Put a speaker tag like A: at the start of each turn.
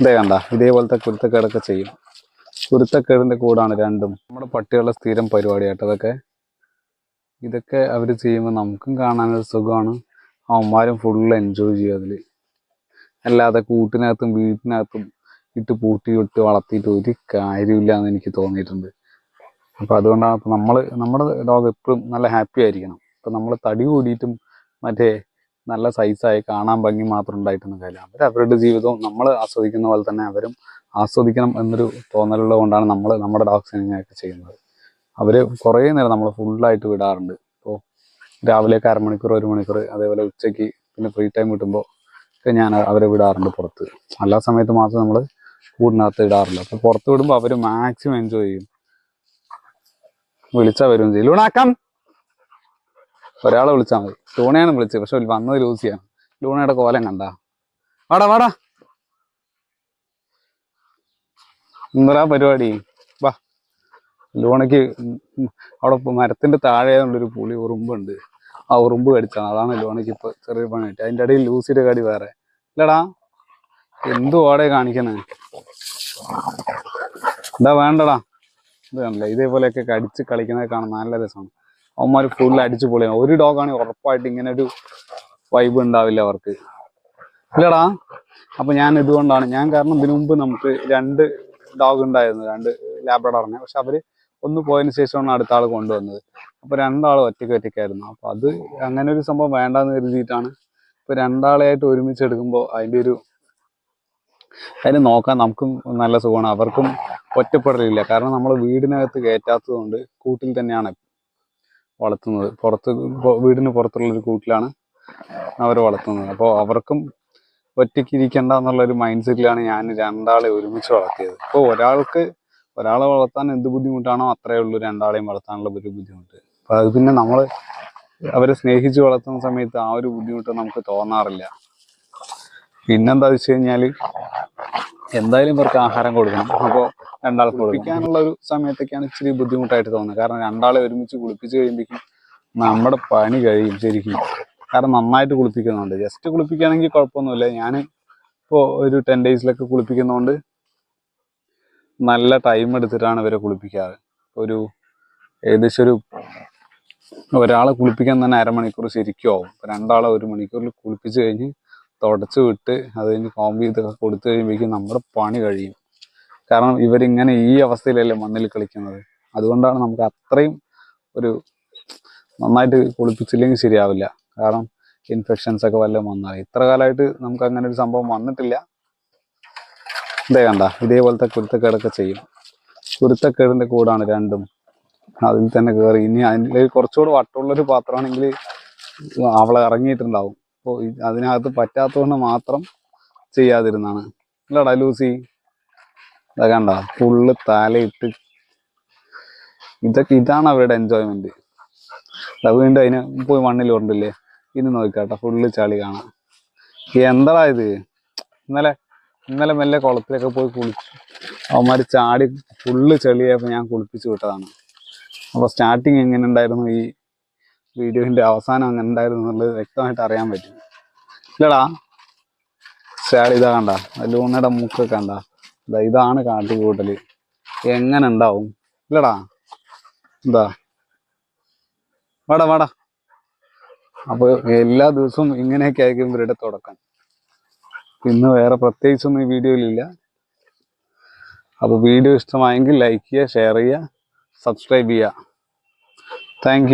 A: ഇതേ കണ്ട ഇതേപോലത്തെ കുരുത്തക്കേടൊക്കെ ചെയ്യും. കുരുത്തക്കേടിന്റെ കൂടാണ് രണ്ടും. നമ്മുടെ പട്ടികളുടെ സ്ഥിരം പരിപാടിയായിട്ട് അതൊക്കെ ഇതൊക്കെ അവർ ചെയ്യുമ്പോൾ നമുക്കും കാണാനൊരു സുഖമാണ്. അവന്മാരും ഫുള്ള് എൻജോയ് ചെയ്യും അതിൽ അല്ലാതെ കൂട്ടിനകത്തും വീട്ടിനകത്തും ഇട്ട് പൂട്ടി ഇട്ട് വളർത്തിയിട്ട് ഒരു കാര്യമില്ല എന്ന് എനിക്ക് തോന്നിയിട്ടുണ്ട്. അപ്പോൾ അതുകൊണ്ടാണ് ഇപ്പോൾ നമ്മൾ നമ്മുടെ ഡോഗ് എപ്പോഴും നല്ല ഹാപ്പി ആയിരിക്കണം. ഇപ്പം നമ്മൾ തടി കൂടിയിട്ടും മറ്റേ നല്ല സൈസായി കാണാൻ ഭംഗി മാത്രം ഉണ്ടായിട്ടൊന്നും കാര്യമില്ല. അവർ അവരുടെ ജീവിതവും നമ്മൾ ആസ്വദിക്കുന്ന പോലെ തന്നെ അവരും ആസ്വദിക്കണം എന്നൊരു തോന്നലുള്ളത് കൊണ്ടാണ് നമ്മൾ നമ്മുടെ ഡോഗ് ഇങ്ങനെയൊക്കെ ചെയ്യുന്നത്. അവർ കുറേ നേരം നമ്മൾ ഫുള്ളായിട്ട് വിടാറുണ്ട്. ഇപ്പോൾ രാവിലെ ഒക്കെ അരമണിക്കൂർ ഒരു മണിക്കൂർ അതേപോലെ ഉച്ചയ്ക്ക് പിന്നെ ഫ്രീ ടൈം കിട്ടുമ്പോൾ ഒക്കെ ഞാൻ അവരെ വിടാറുണ്ട് പുറത്ത്. എല്ലാ സമയത്ത് മാത്രം നമ്മൾ കൂടിനകത്ത് ഇടാറില്ല. അപ്പോൾ പുറത്ത് വിടുമ്പോൾ അവർ മാക്സിമം എൻജോയ് ചെയ്യും. വിളിച്ചാൽ വരും ചെയ്യും. ലൂണാക്കാം ഒരാളെ വിളിച്ചാൽ മതി. ലൂണയാണ് വിളിച്ചത് പക്ഷെ വന്നത് ലൂസിയാണ് ലൂണയുടെ കോലം കണ്ട. വാടാ വാടാ. എന്താ പരിപാടി? വാ. ലൂണയ്ക്ക് അവിടെ മരത്തിന്റെ താഴെ ഒരു പുളി ഉറുമ്പുണ്ട്. ആ ഉറുമ്പ് കടിച്ചാണ് അതാണ് ലൂണയ്ക്ക് ഇപ്പൊ ചെറിയ പണി കിട്ടി അതിന്റെ ഇടയിൽ ലൂസിയുടെ കടി വേറെ. ഇല്ലടാ. എന്തു ഓടെ കാണിക്കണേ? എന്താ വേണ്ടടാ? ഇത് കണ്ടില്ല ഇതേപോലെയൊക്കെ കടിച്ച് കളിക്കുന്നത് കാണാൻ നല്ല രസമാണ്. അവന്മാർ ഫുൾ അടിച്ചു പൊളിയാണ്. ഒരു ഡോഗാണ് ഉറപ്പായിട്ട് ഇങ്ങനെ ഒരു വൈബ് ഉണ്ടാവില്ല അവർക്ക്. ഇല്ലടാ അപ്പൊ ഞാൻ ഇതുകൊണ്ടാണ് ഞാൻ കാരണം ഇതിനു മുമ്പ് നമുക്ക് രണ്ട് ഡോഗ് ഉണ്ടായിരുന്നു രണ്ട് ലാബ്രഡറിനെ പക്ഷെ അവർ ഒന്ന് പോയതിന് ശേഷമാണ് അടുത്ത ആൾ കൊണ്ടുവന്നത്. അപ്പൊ രണ്ടാൾ ഒറ്റയ്ക്ക് ഒറ്റയ്ക്കായിരുന്നു. അപ്പൊ അത് അങ്ങനെ ഒരു സംഭവം വേണ്ടെന്ന് കരുതിയിട്ടാണ് ഇപ്പൊ രണ്ടാളെയായിട്ട് ഒരുമിച്ച് എടുക്കുമ്പോൾ അതിന്റെ ഒരു അതിന് നോക്കാൻ നമുക്കും നല്ല സുഖമാണ്. അവർക്കും ഒറ്റപ്പെടലില്ല. കാരണം നമ്മൾ വീടിനകത്ത് കയറ്റാത്തത് കൊണ്ട് കൂട്ടിൽ തന്നെയാണ് വളർത്തുന്നത്. പുറത്ത് വീടിന് പുറത്തുള്ള ഒരു കൂട്ടിലാണ് അവർ വളർത്തുന്നത്. അപ്പോൾ അവർക്കും ഒറ്റയ്ക്ക് ഇരിക്കണ്ട എന്നുള്ള ഒരു മൈൻഡ് സെറ്റിലാണ് ഞാൻ രണ്ടാളെ ഒരുമിച്ച് വളർത്തിയത്. ഇപ്പോൾ ഒരാൾക്ക് ഒരാളെ വളർത്താൻ എന്ത് ബുദ്ധിമുട്ടാണോ അത്രേ ഉള്ളൂ രണ്ടാളെയും വളർത്താനുള്ള ഒരു ബുദ്ധിമുട്ട്. അപ്പോൾ അത് പിന്നെ നമ്മൾ അവരെ സ്നേഹിച്ച് വളർത്തുന്ന സമയത്ത് ആ ഒരു ബുദ്ധിമുട്ട് നമുക്ക് തോന്നാറില്ല. പിന്നെന്താ വെച്ച് കഴിഞ്ഞാൽ എന്തായാലും ഇവർക്ക് ആഹാരം കൊടുക്കണം. അപ്പോൾ കുളിപ്പിക്കാനുള്ള ഒരു സമയത്തൊക്കെയാണ് ഇച്ചിരി ബുദ്ധിമുട്ടായിട്ട് തോന്നുന്നത്. കാരണം രണ്ടാളെ ഒരുമിച്ച് കുളിപ്പിച്ച് കഴിയുമ്പോഴേക്കും നമ്മുടെ പണി കഴിയും ശരിക്കും. കാരണം നന്നായിട്ട് കുളിപ്പിക്കുന്നുണ്ട് ജസ്റ്റ് കുളിപ്പിക്കുകയാണെങ്കിൽ കുഴപ്പമൊന്നുമില്ല. ഞാൻ ഇപ്പോൾ ഒരു ടെൻ ഡേയ്സിലൊക്കെ കുളിപ്പിക്കുന്നതുകൊണ്ട് നല്ല ടൈം എടുത്തിട്ടാണ് ഇവരെ കുളിപ്പിക്കാറ്. ഒരു ഏകദേശം ഒരു ഒരാളെ കുളിപ്പിക്കാൻ തന്നെ അരമണിക്കൂർ ശരിക്കും ആവും. രണ്ടാളെ ഒരു മണിക്കൂറിൽ കുളിപ്പിച്ച് കഴിഞ്ഞ് തുടച്ച് വിട്ട് അത് കഴിഞ്ഞ് കോമ്പ് ചെയ്തൊക്കെ കൊടുത്തു കഴിയുമ്പോഴേക്കും നമ്മുടെ പണി കഴിയും. കാരണം ഇവരിങ്ങനെ ഈ അവസ്ഥയിലല്ലേ മണ്ണിൽ കളിക്കുന്നത്. അതുകൊണ്ടാണ് നമുക്ക് അത്രയും ഒരു നന്നായിട്ട് കുളിപ്പിച്ചില്ലെങ്കിൽ ശരിയാവില്ല. കാരണം ഇൻഫെക്ഷൻസ് ഒക്കെ വല്ലതും വന്നാൽ ഇത്ര കാലമായിട്ട് നമുക്ക് അങ്ങനെ ഒരു സംഭവം വന്നിട്ടില്ല. ഇതേ കണ്ട ഇതേപോലത്തെ കുരുത്തക്കേടൊക്കെ ചെയ്യും. കുരുത്തക്കേടിന്റെ കൂടാണ് രണ്ടും. അതിൽ തന്നെ കയറി ഇനി അതിൽ കുറച്ചുകൂടെ വട്ടമുള്ളൊരു പാത്രമാണെങ്കിൽ അവളെ ഇറങ്ങിയിട്ടുണ്ടാവും. അപ്പോൾ അതിനകത്ത് പറ്റാത്തതുകൊണ്ട് മാത്രം ചെയ്യാതിരുന്നാണ്. അല്ലടാ ലൂസി. ഇതാ കണ്ട? ഫുള്ള് തലയിട്ട് ഇതൊക്കെ ഇതാണ് അവരുടെ എൻജോയ്മെന്റ് വീണ്ടും അതിന് പോയി മണ്ണിൽ ഉണ്ടല്ലേ ഇന്ന് നോക്കാട്ടെ ഫുള്ള് ചളി കാണാം. എന്താടാ ഇത്? ഇന്നലെ ഇന്നലെ മെല്ലെ കുളത്തിലൊക്കെ പോയി കുളിച്ചു അവന്മാര് ചാടി ഫുള്ള് ചെളിയായപ്പോൾ ഞാൻ കുളിപ്പിച്ചു വിട്ടതാണ്. അപ്പൊ സ്റ്റാർട്ടിങ് എങ്ങനെ ഉണ്ടായിരുന്നു? ഈ വീഡിയോന്റെ അവസാനം അങ്ങനെ ഉണ്ടായിരുന്നു എന്നുള്ളത് വ്യക്തമായിട്ട് അറിയാൻ പറ്റും. ഇല്ലടാ ചാടി ഇതാ കണ്ട ലൂണയുടെ മൂക്കൊക്കെ കണ്ട? ഇതാണ് കാട്ടിക്കൂട്ടൽ. എങ്ങനെ ഉണ്ടാവും? ഇല്ലടാ. എന്താ? വാടാ വാടാ. അപ്പൊ എല്ലാ ദിവസവും ഇങ്ങനെയൊക്കെ ആയിരിക്കും ഇവരുടെ തുടക്കം. ഇന്ന് വേറെ പ്രത്യേകിച്ചൊന്നും ഈ വീഡിയോയിലില്ല. അപ്പോൾ വീഡിയോ ഇഷ്ടമായെങ്കിൽ ലൈക്ക് ചെയ്യുക ഷെയർ ചെയ്യുക സബ്സ്ക്രൈബ് ചെയ്യുക. താങ്ക്